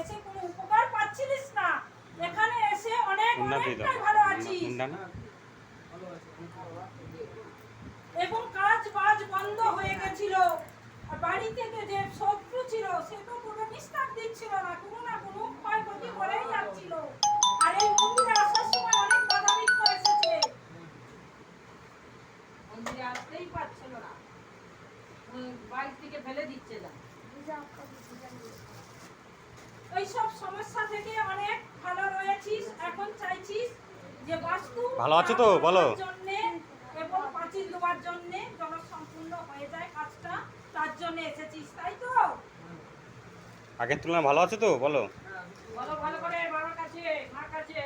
এসে কোনো উপকার পাচ্ছিলিস না। এখানে এসে অনেক অনেকটাই ভালো আছিস। এবং কাজ বাজ বন্ধ হয়ে গেছিল। বাড়ি থেকে যে শত্রু ছিল সে তো কোনো নিস্তার দিচ্ছিল না কোনো না কোনো ক্ষয়ক্ষতি করেই যাচ্ছিল। আর এই মন্দিরে আসার সময় অনেক বাধা বিঘ্ন এসেছে। মন্দিরে আসতেই পারছিল না। বাইক থেকে ফেলে দিচ্ছে না। এইসব সমস্যা থেকে অনেক ভালো রয়েছিস এখন চাইছিস যে বাস্তু ভালো আছো তো? বলো। জন্য এবং পাঁচিল দেওয়ার জন্য হয়ে যায় কাজটা তার জন্য এসেছিস তাই তো আগের তুলনায় ভালো আছো তো বলো বলো ভালো করে বাবার কাছে মার কাছে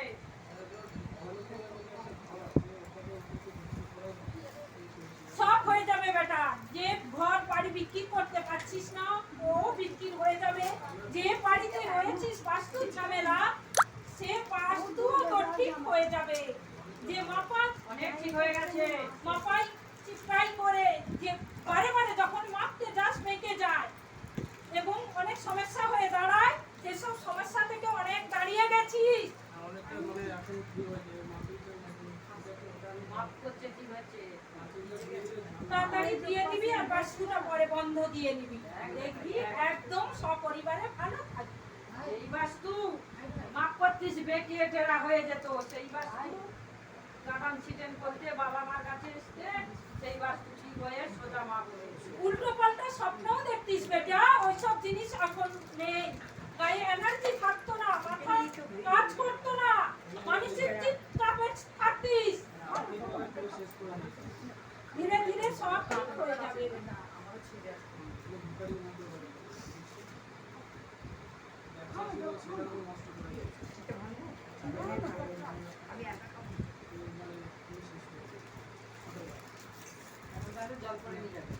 সব হয়ে যাবে বেটা যে ঘর বাড়ি বিক্রি করতে পারছিস না ও বিক্রি হয়ে যাবে যে বাড়িতে রয়েছিস বাস্তুর ঝামেলা। সে বাস্তুও তোর ঠিক হয়ে যাবে। যে মাপা অনেক ঠিক হয়ে গেছে। মাপাই চিপকাই করে যে বারে বারে যখন মাপতে যাস মেকে যায়। এবং অনেক সমস্যা হয়ে দাঁড়ায়। সেসব সমস্যা থেকে অনেক দাঁড়িয়ে গেছিস। তাড়াতাড়ি দিয়ে দিবি আর বাস্তুটা পরে বন্ধ দিয়ে নিবি দেখবি একদম সপরিবারে ভালো বাস্তু, মাপ করতিস বেটিয়ে টেরা হয়ে যেত। সেই বাস্তু কাটান ছিটেন করতে বাবা মার কাছে এসতে সেই বাস্তু ঠিক হয়ে সোজা মা হয়েছে উল্টো পাল্টা স্বপ্নও দেখতিস বেটা, ওইসব জিনিস এখন নেই। গায়ে এনার্জি থাকতো না মাথায় কাজ করতো না মানসিক চাপে থাকতিস ধীরে ধীরে সব ঠিক হয়ে যাবে বেটা জল করে নিয়ে যাবে